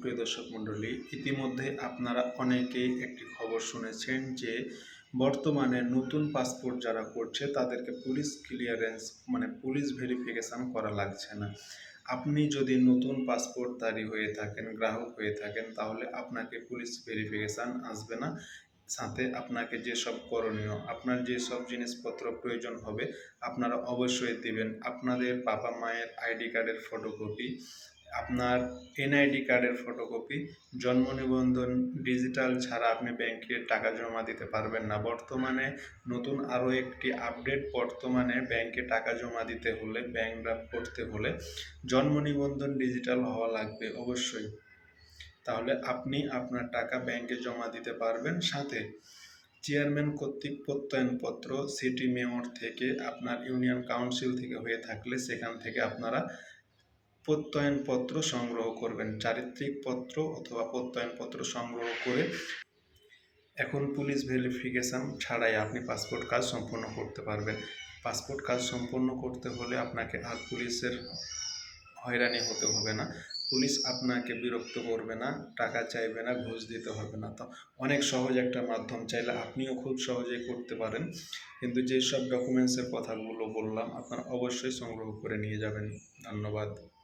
প্রিয় দর্শক মণ্ডলী, ইতিমধ্যে আপনারা অনেকেই একটি খবর শুনেছেন যে, বর্তমানে নতুন পাসপোর্ট যারা করছে, তাদেরকে পুলিশ ক্লিয়ারেন্স মানে পুলিশ ভেরিফিকেশন করা লাগছে না। আপনি যদি নতুন পাসপোর্ট পাসপোর্টধারী হয়ে থাকেন, গ্রাহক হয়ে থাকেন, তাহলে আপনাকে পুলিশ ভেরিফিকেশন আসবে না। সাথে আপনাকে যেসব করণীয়, আপনার যেসব জিনিসপত্র প্রয়োজন হবে, আপনারা অবশ্যই দিবেন। আপনাদের বাবা মায়ের আইডি কার্ডের ফটোকপি আপনার এনআইডি কার্ডের ফটোকপি জন্ম নিবন্ধন ডিজিটাল ছাড়া আপনি ব্যাংকে টাকা জমা দিতে পারবেন না। বর্তমানে নতুন আরও একটি আপডেট বর্তমানে ব্যাংকে টাকা জমা দিতে হলে ব্যাংক ড্রাফট করতে হলে জন্ম নিবন্ধন ডিজিটাল হওয়া লাগবে অবশ্যই। তাহলে আপনি আপনার টাকা ব্যাংকে জমা দিতে পারবেন। সাথে চেয়ারম্যান কর্তৃক প্রত্যয়নপত্র সিটি মেয়র থেকে আপনার ইউনিয়ন কাউন্সিল থেকে হয়ে থাকলে সেখান থেকে আপনারা প্রত্যয়নপত্র সংগ্রহ করবেন, চারিত্রিক পত্র অথবা প্রত্যয়নপত্র সংগ্রহ করে এখন পুলিশ ভেরিফিকেশন ছাড়াই আপনি পাসপোর্ট কাজ সম্পূর্ণ করতে পারবেন। পাসপোর্ট কাজ সম্পূর্ণ করতে হলে আপনাকে আর পুলিশের হয়রানি হতে হবে না। পুলিশ আপনাকে বিরক্ত করবে না, টাকা চাইবে না, ঘুষ দিতে হবে না। তো অনেক সহজ একটা মাধ্যম, চাইলে আপনিও খুব সহজেই করতে পারেন। কিন্তু যেসব ডকুমেন্টসের কথাগুলো বললাম, আপনারা অবশ্যই সংগ্রহ করে নিয়ে যাবেন। ধন্যবাদ।